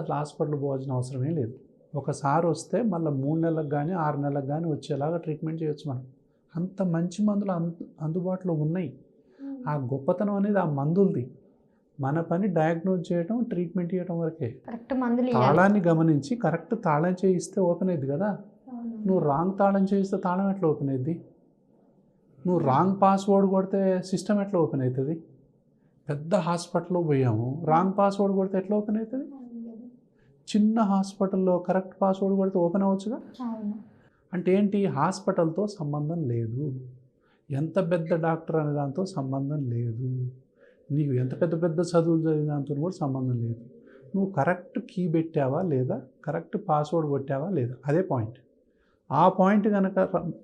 అసలు హాస్పిటల్ పోవాల్సిన అవసరమే లేదు. ఒకసారి వస్తే మళ్ళీ మూడు నెలలకు కానీ ఆరు నెలలకు కానీ వచ్చేలాగా ట్రీట్మెంట్ చేయొచ్చు మనం. అంత మంచి మందులు అందు అందుబాటులో ఉన్నాయి. ఆ గొప్పతనం అనేది ఆ మందులది. మన పని డయాగ్నోజ్ చేయడం ట్రీట్మెంట్ చేయడం వరకే. కరెక్ట్ మందులు ఇవ్వాలి తాళాన్ని గమనించి కరెక్ట్ తాళం చేయిస్తే ఓపెన్ అయింది కదా. నువ్వు రాంగ్ తాళం చేయిస్తే తాళం ఎట్లా ఓపెన్ అయింది నువ్వు రాంగ్ పాస్వర్డ్ కొడితే సిస్టమ్ ఎట్లా ఓపెన్ అవుతుంది పెద్ద హాస్పిటల్లో పోయాము. రాంగ్ పాస్వర్డ్ కొడితే ఎట్లా ఓపెన్ అవుతుంది చిన్న హాస్పిటల్లో కరెక్ట్ పాస్వర్డ్ కొడితే ఓపెన్ అవ్వచ్చుగా? అంటే ఏంటి? హాస్పిటల్తో సంబంధం లేదు. ఎంత పెద్ద డాక్టర్ అనే దాంతో సంబంధం లేదు. నీకు ఎంత పెద్ద పెద్ద చదువులు చదివిన దాంతో కూడా సంబంధం లేదు. నువ్వు కరెక్ట్ కీ పెట్టావా లేదా? కరెక్ట్ పాస్వర్డ్ కొట్టావా లేదా? అదే పాయింట్. ఆ పాయింట్ కనుక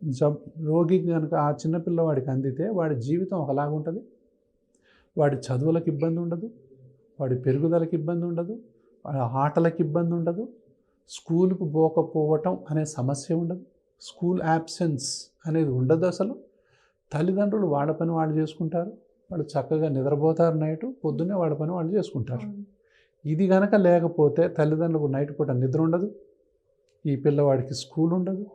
జబ్ రోగికి కనుక ఆ చిన్నపిల్లవాడికి అందితే వాడి జీవితం ఒకలాగా ఉంటుంది వాడి చదువులకు ఇబ్బంది ఉండదు వాడి పెరుగుదలకు ఇబ్బంది ఉండదు ఆటలకు ఇబ్బంది ఉండదు. స్కూల్కు పోకపోవటం అనే సమస్య ఉండదు. స్కూల్ యాబ్సెన్స్ అనేది ఉండదు అసలు. తల్లిదండ్రులు వాళ్ళ పని వాళ్ళు చేసుకుంటారు. వాళ్ళు చక్కగా నిద్రపోతారు నైట్ పొద్దున్నే వాళ్ళ పని వాళ్ళు చేసుకుంటారు. ఇది గనక లేకపోతే తల్లిదండ్రులకు నైట్ పూట నిద్ర ఉండదు. ఈ పిల్లవాడికి స్కూల్ ఉండదు.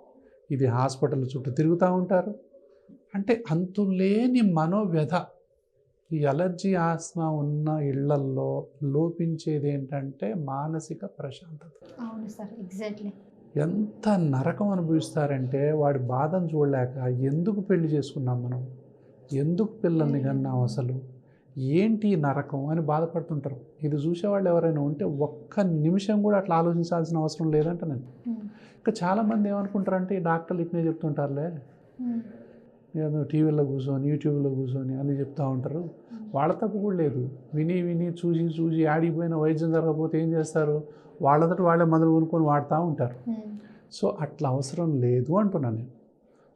ఇది హాస్పిటల్ చుట్టూ తిరుగుతూ ఉంటారు. అంటే అంతులేని మనోవ్యధ ఈ అలర్జీ ఆస్మా ఉన్న ఇళ్ళల్లో లోపించేది ఏంటంటే మానసిక ప్రశాంతత. అవును సార్ ఎగ్జాక్ట్లీ. ఎంత నరకం అనుభవిస్తారంటే వాడి బాధను చూడలేక ఎందుకు పెళ్ళి చేసుకున్నాం మనం? ఎందుకు పిల్లల్ని కన్నాం అసలు? ఏంటి ఈ నరకం అని బాధపడుతుంటారు. ఇది చూసేవాళ్ళు ఎవరైనా ఉంటే ఒక్క నిమిషం కూడా అట్లా ఆలోచించాల్సిన అవసరం లేదంట నేను. ఇంకా చాలామంది ఏమనుకుంటారంటే ఈ డాక్టర్లు ఇట్నే చెప్తుంటారులే. ఏదో టీవీలో కూర్చొని యూట్యూబ్లో కూర్చొని అని చెప్తూ ఉంటారు. వాళ్ళ తప్పు కూడా లేదు. విని విని చూసి చూసి ఆడిపోయిన వైద్యం జరగకపోతే ఏం చేస్తారు? వాళ్ళంతటి వాళ్ళే మందులు కొనుక్కొని వాడుతూ ఉంటారు. సో అట్లా అవసరం లేదు అంటున్నాను నేను.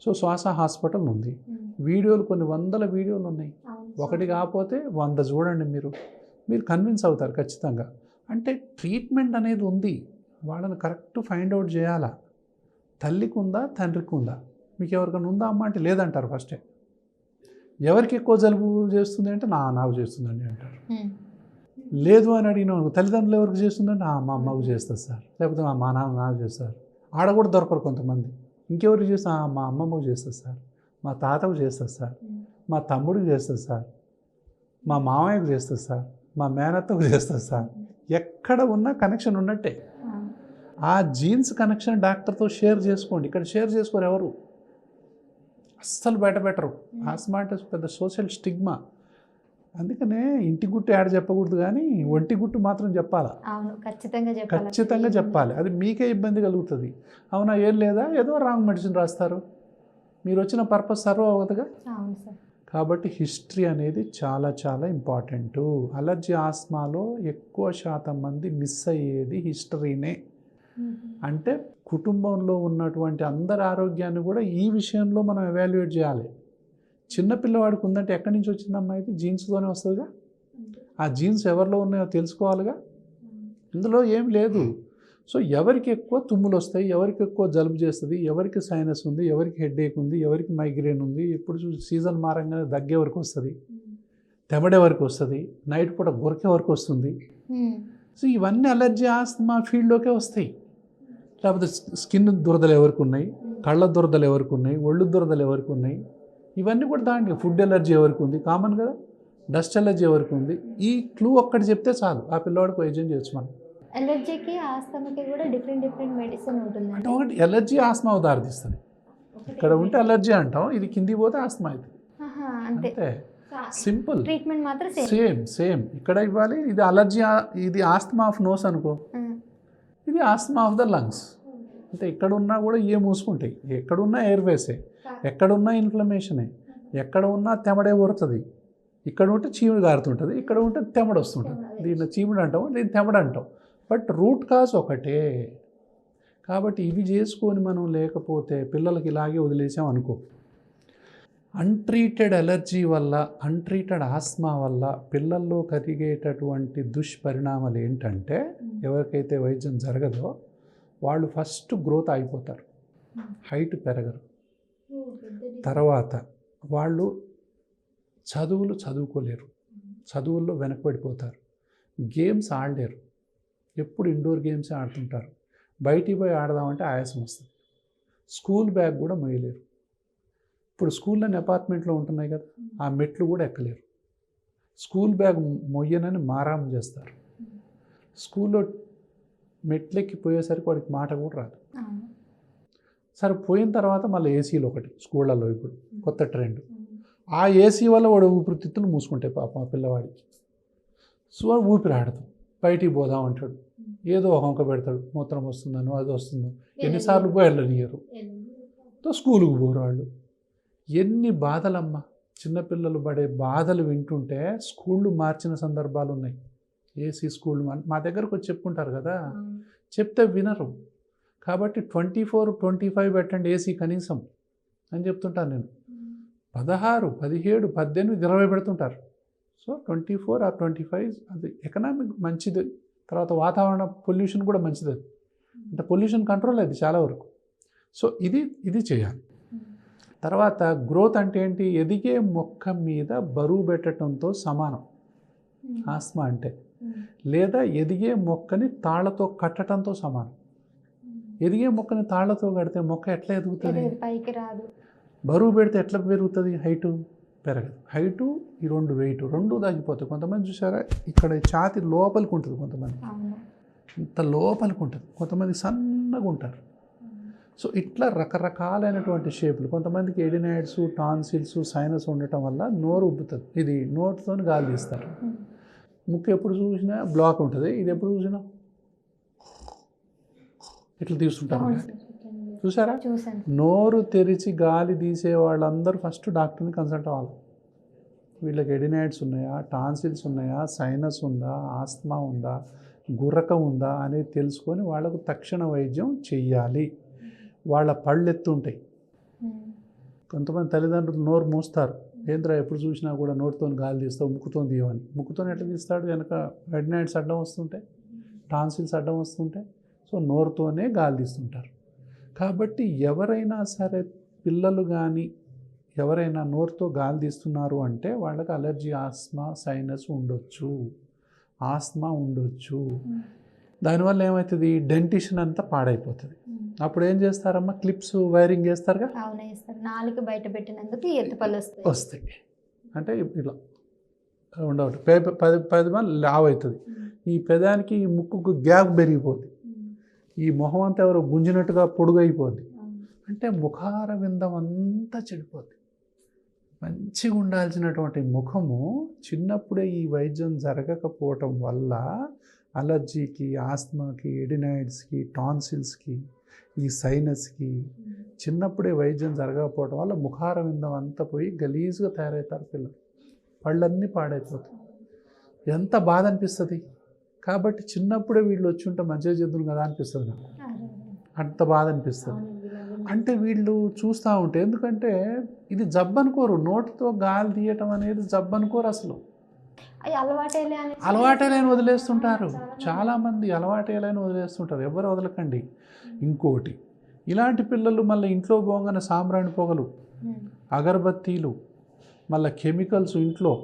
సో శ్వాస హాస్పిటల్ ఉంది. వీడియోలు కొన్ని వందల వీడియోలు ఉన్నాయి. ఒకటి కాకపోతే వంద చూడండి మీరు. మీరు కన్విన్స్ అవుతారు ఖచ్చితంగా. అంటే ట్రీట్మెంట్ అనేది ఉంది. వాళ్ళని కరెక్ట్ ఫైండ్ అవుట్ చేయాలా? తల్లికి ఉందా? తండ్రికి ఉందా? మీకు ఎవరికైనా ఉందా అమ్మ అంటే లేదంటారు ఫస్టే. ఎవరికి ఎక్కువ జలుబు చేస్తుంది అంటే నా నాకు చేస్తుందండి అంటారు. లేదు అని అడిగిన తల్లిదండ్రులు ఎవరికి చేస్తుందంటే "ఆ, మా అమ్మకు చేస్తారు సార్. లేకపోతే మా నాన్న నాకు చేస్తారు. ఆడ కూడా దొరకరు కొంతమంది. ఇంకెవరికి చేస్తా "ఆ, మా అమ్మమ్మకు చేస్తారు సార్. మా తాతకు చేస్తారు సార్. మా తమ్ముడికి చేస్తారు సార్. మా మామయ్యకు చేస్తారు సార్. మా మేనత్తకు చేస్తారు సార్. ఎక్కడ ఉన్నా కనెక్షన్ ఉన్నట్టే. ఆ జీన్స్ కనెక్షన్ డాక్టర్తో షేర్ చేసుకోండి. ఇక్కడ షేర్ చేసుకోరు ఎవరు? అస్సలు బయట పెట్టరు. ఆస్మా అంటే పెద్ద సోషల్ స్టిగ్మా అందుకనే ఇంటి గుట్టు యాడ చెప్పకూడదు కానీ ఒంటి గుట్టు మాత్రం చెప్పాలా? అవును ఖచ్చితంగా చెప్పాలి. ఖచ్చితంగా చెప్పాలి. అది మీకే ఇబ్బంది కలుగుతుంది. అవునా ఏం లేదా? ఏదో రాంగ్ మెడిసిన్ రాస్తారు. మీరు వచ్చిన పర్పస్ సర్వ్ అవ్వదుగా? అవును సార్. కాబట్టి హిస్టరీ అనేది చాలా చాలా ఇంపార్టెంట్ అలర్జీ ఆస్మాలో ఎక్కువ శాతం మంది మిస్ అయ్యేది హిస్టరీనే అంటే కుటుంబంలో ఉన్నటువంటి అందరి ఆరోగ్యాన్ని కూడా ఈ విషయంలో మనం ఎవాల్యుయేట్ చేయాలి. చిన్న పిల్లవాడికి ఉందంటే ఎక్కడి నుంచి వచ్చిందమ్మా ఇది? జీన్స్తోనే వస్తుందిగా? ఆ జీన్స్ ఎవరిలో ఉన్నాయో తెలుసుకోవాలిగా? ఇందులో ఏం లేదు. సో ఎవరికి ఎక్కువ తుమ్ములు వస్తాయి ఎవరికి ఎక్కువ జలుబు చేస్తుంది ఎవరికి సైనస్ ఉంది ఎవరికి హెడేక్ ఉంది ఎవరికి మైగ్రేన్ ఉంది ఎప్పుడు సీజన్ మారంగానే దగ్గే వరకు వస్తుంది. తెమడే వరకు వస్తుంది. నైట్ పూట గొరకే వరకు వస్తుంది. సో ఇవన్నీ అలర్జీ ఆస్తమా ఫీల్డ్లోకే వస్తాయి. లేకపోతే స్కిన్ దురదలు ఎవరికి ఉన్నాయి? కళ్ళ దురదలు ఎవరికి ఉన్నాయి? ఒళ్ళు దురదలు ఎవరికి ఉన్నాయి? ఇవన్నీ కూడా దాంట్లో ఫుడ్ ఎలర్జీ ఎవరికి ఉంది? కామన్ కదా? డస్ట్ ఎలర్జీ ఎవరికి ఉంది? ఈ క్లూ ఒక్కటి చెప్తే చాలు. ఆ పిల్లవాడికి వైద్యం చేయొచ్చు మనం. ఎలర్జీకి ఆస్తమాకి కూడా డిఫరెంట్ డిఫరెంట్ మెడిసిన్ అంటే ఉంటుందండి ఒకటి ఎలర్జీ ఆస్మా దారితీస్తుంది ఇక్కడ ఉంటే ఎలర్జీ అంటాం ఇది కిందికి పోతే ఆస్మా అవుతుంది. అంతే. సింపుల్. ట్రీట్మెంట్ మాత్రం సేమ్. Same same. ఇక్కడ ఇవ్వాలి ఇది అలర్జీ ఇది ఆస్తమా ఆఫ్ నోస్ అనుకో. ఇది ఆస్తమా ఆఫ్ ద లంగ్స్. అంటే ఎక్కడ ఉన్నా కూడా ఏ మూసుకుంటాయి. ఎక్కడున్నా ఎయిర్వేసే ఎక్కడున్నా ఇన్ఫ్లమేషనే ఎక్కడ ఉన్నా తెమడే ఊరుతుంది. ఇక్కడ ఉంటే చీముడు గారుతుంటుంది ఇక్కడ ఉంటే తెమడ వస్తుంటుంది. దీన్ని చీముడు అంటాం దీన్ని తెమడ అంటాం. బట్ రూట్ కాజ్ ఒకటే. కాబట్టి ఇవి చేసుకొని మనం లేకపోతే పిల్లలకి ఇలాగే వదిలేసాం అనుకో. అన్ట్రీటెడ్ ఎలర్జీ వల్ల అన్ట్రీటెడ్ ఆస్మా వల్ల పిల్లల్లో కలిగేటటువంటి దుష్పరిణామాలు ఏంటంటే ఎవరికైతే వైద్యం జరగదో వాళ్ళు ఫస్ట్ గ్రోత్ అయిపోతారు. హైట్ పెరగరు. తర్వాత వాళ్ళు చదువులు చదువుకోలేరు. చదువుల్లో వెనకబడిపోతారు. గేమ్స్ ఆడలేరు. ఎప్పుడు ఇండోర్ గేమ్స్ ఆడుతుంటారు. బయటికి పోయి ఆడదామంటే ఆయాసం వస్తుంది. స్కూల్ బ్యాగ్ కూడా మొయ్యలేరు ఇప్పుడు స్కూల్లోని అపార్ట్మెంట్లో ఉంటున్నాయి కదా ఆ మెట్లు కూడా ఎక్కలేరు. స్కూల్ బ్యాగ్ మొయ్యనని మారాం చేస్తారు. స్కూల్లో మెట్లెక్కి పోయేసరికి వాడికి మాట కూడా రాదు. సరే పోయిన తర్వాత మళ్ళీ ఏసీలు ఒకటి స్కూళ్ళల్లో ఇప్పుడు కొత్త ట్రెండ్. ఆ ఏసీ వల్ల వాడు ఊపిరితిత్తులు మూసుకుంటాయి పాపం ఆ పిల్లవాడికి. సో ఊపిరి ఆడదు బయటికి పోదాం అంటాడు. ఏదో ఒక వంక పెడతాడు. మూత్రం వస్తుందనో అది వస్తుందో. ఎన్నిసార్లు వెళ్ళనియరు తో స్కూల్కి పోరు వాళ్ళు. ఎన్ని బాధలమ్మా. చిన్నపిల్లలు పడే బాధలు వింటుంటే స్కూళ్ళు మార్చిన సందర్భాలు ఉన్నాయి ఏసీ స్కూల్ మా దగ్గరకు వచ్చి చెప్పుకుంటారు కదా. చెప్తే వినరు. కాబట్టి ట్వంటీ ఫోర్ ట్వంటీ ఫైవ్ పెట్టండి ఏసీ కనీసం అని చెప్తుంటాను నేను. పదహారు పదిహేడు పద్దెనిమిది ఇరవై పెడుతుంటారు. So twenty four or twenty five అది ఎకనామిక్ మంచిది. తర్వాత వాతావరణ పొల్యూషన్ కూడా మంచిది. అది అంటే పొల్యూషన్ కంట్రోల్ అది చాలా వరకు. సో ఇది ఇది చేయాలి. తర్వాత గ్రోత్ అంటే ఏంటి? ఎదిగే మొక్క మీద బరువు పెట్టడంతో సమానం. ఆస్మా అంటే. లేదా ఎదిగే మొక్కని తాళ్ళతో కట్టడంతో సమానం. ఎదిగే మొక్కని తాళ్ళతో కడితే మొక్క ఎట్లా ఎదుగుతుంది? ఎదుగు పైకి రాదు. బరువు పెడితే ఎట్లా పెరుగుతుంది? హైటు పెరగదు. హైటు ఈ రెండు వెయిట్ రెండు తగ్గిపోతాయి కొంతమంది చూసారా? ఇక్కడ ఛాతి లోపలికి ఉంటుంది కొంతమంది. ఇంత లోపలికి ఉంటుంది. కొంతమంది సన్నగా ఉంటారు. సో ఇట్లా రకరకాలైనటువంటి షేపులు. కొంతమందికి ఎడినాయిడ్స్ టాన్సిల్స్ సైనస్ ఉండటం వల్ల నోరు ఉబ్బుతుంది. ఇది నోటితో గాలి తీస్తారు. ముక్కు ఎప్పుడు చూసినా బ్లాక్ ఉంటుంది ఇది ఎప్పుడు చూసినా? ఇట్లా. సార్. చూసారా? నోరు తెరిచి గాలి తీసే వాళ్ళందరూ ఫస్ట్ డాక్టర్ని కన్సల్ట్ అవ్వాలి. వీళ్ళకి ఎడినైడ్స్ ఉన్నాయా? టాన్సిల్స్ ఉన్నాయా? సైనస్ ఉందా? ఆస్తమా ఉందా? గుర్రక ఉందా? అనేది తెలుసుకొని వాళ్ళకు తక్షణ వైద్యం చెయ్యాలి. వాళ్ళ పళ్ళు ఎత్తుంటాయి. కొంతమంది తల్లిదండ్రులు నోరు మూస్తారు. ఏంద్రా ఎప్పుడు చూసినా కూడా నోటితో గాలి తీస్తావు ముక్కుతో తీయమని ముక్కుతో ఎట్లా తీస్తాడు? వెనక ఎడినైడ్స్ అడ్డం వస్తుంటాయి టాన్సిల్స్ అడ్డం వస్తుంటాయి సో నోరుతోనే గాలి తీస్తుంటారు. కాబట్టి ఎవరైనా సరే పిల్లలు కానీ ఎవరైనా నోరుతో గాలి తీస్తున్నారు అంటే వాళ్ళకి అలర్జీ ఆస్మా సైనస్ ఉండొచ్చు. ఆస్మా ఉండొచ్చు. Hmm. దానివల్ల ఏమవుతుంది డెంటిషన్ అంతా పాడైపోతుంది. ఉమ్. అప్పుడు ఏం చేస్తారమ్మా? క్లిప్స్ వైరింగ్ చేస్తారుగా? నాలుగు బయట పెట్టినందుకు ఎత్తుపళ్ళు వస్తాయి. వస్తాయి. అంటే ఇలా ఉండవట్టు. పే- పది పది మంది లావ్ అవుతుంది ఉమ్. ఈ పెదానికి ఈ ముక్కుకు గ్యాప్ పెరిగిపోద్ది. ఉమ్. ఈ మొహం అంతా ఎవరో గుంజినట్టుగా పొడుగైపోద్ది. అంటే ముఖార విందం అంతా చెడిపోద్ది. మంచిగా ఉండాల్సినటువంటి ముఖము చిన్నప్పుడే ఈ వైద్యం జరగకపోవటం వల్ల అలర్జీకి ఆస్మాకి ఎడినాయిడ్స్కి టాన్సిల్స్కి ఈ సైనస్కి చిన్నప్పుడే వైద్యం జరగకపోవడం వల్ల ముఖార విందం అంతా పోయి గలీజ్గా తయారవుతారు పిల్లలు. పళ్ళన్నీ పాడైపోతాయి. ఎంత బాధ అనిపిస్తుంది? కాబట్టి చిన్నప్పుడే వీళ్ళు వచ్చి ఉంటే మంచిగా చేద్దును కదా అనిపిస్తుంది నాకు. అంత బాధ అనిపిస్తుంది. అంటే వీళ్ళు చూస్తూ ఉంటే ఎందుకంటే ఇది జబ్బనుకోరు. నోటితో గాలి తీయటం అనేది జబ్బనుకోరు అసలు. అలవాటేలేని వదిలేస్తుంటారు. చాలా మంది. చాలామంది అలవాటేలేని వదిలేస్తుంటారు. ఎవరు వదలకండి. ఇంకోటి ఇలాంటి పిల్లలు మళ్ళీ ఇంట్లో పోగానే సాంబ్రాణి పొగలు. అగరబత్తీలు మళ్ళీ కెమికల్స్ ఇంట్లో.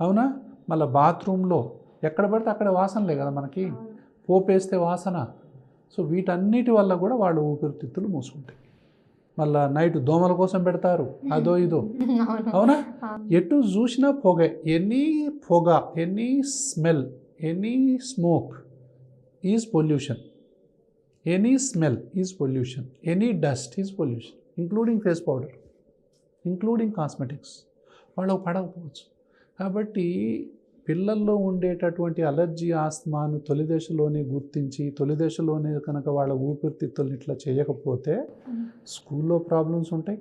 అవునా? మళ్ళీ బాత్రూంలో. ఎక్కడ పడితే అక్కడ వాసనలే కదా మనకి. పోపేస్తే వాసన. సో వీటన్నిటి వల్ల కూడా వాళ్ళు ఊపిరితిత్తులు మూసుకుంటాయి. మళ్ళా నైట్ దోమల కోసం పెడతారు. అదో ఇదో. అవును. ఎటు చూసినా పొగ ఎనీ పొగ any smell any smoke is pollution. Any smell is pollution. Any dust is pollution including face powder including cosmetics. వాళ్ళకు పడకపోవచ్చు. కాబట్టి పిల్లల్లో ఉండేటటువంటి అలర్జీ ఆస్తమాను తొలి దశలోనే గుర్తించి తొలి దశలోనే కనుక వాళ్ళ ఊపిరితిత్తుల్ని ఇట్లా చేయకపోతే. స్కూల్లో ప్రాబ్లమ్స్ ఉంటాయి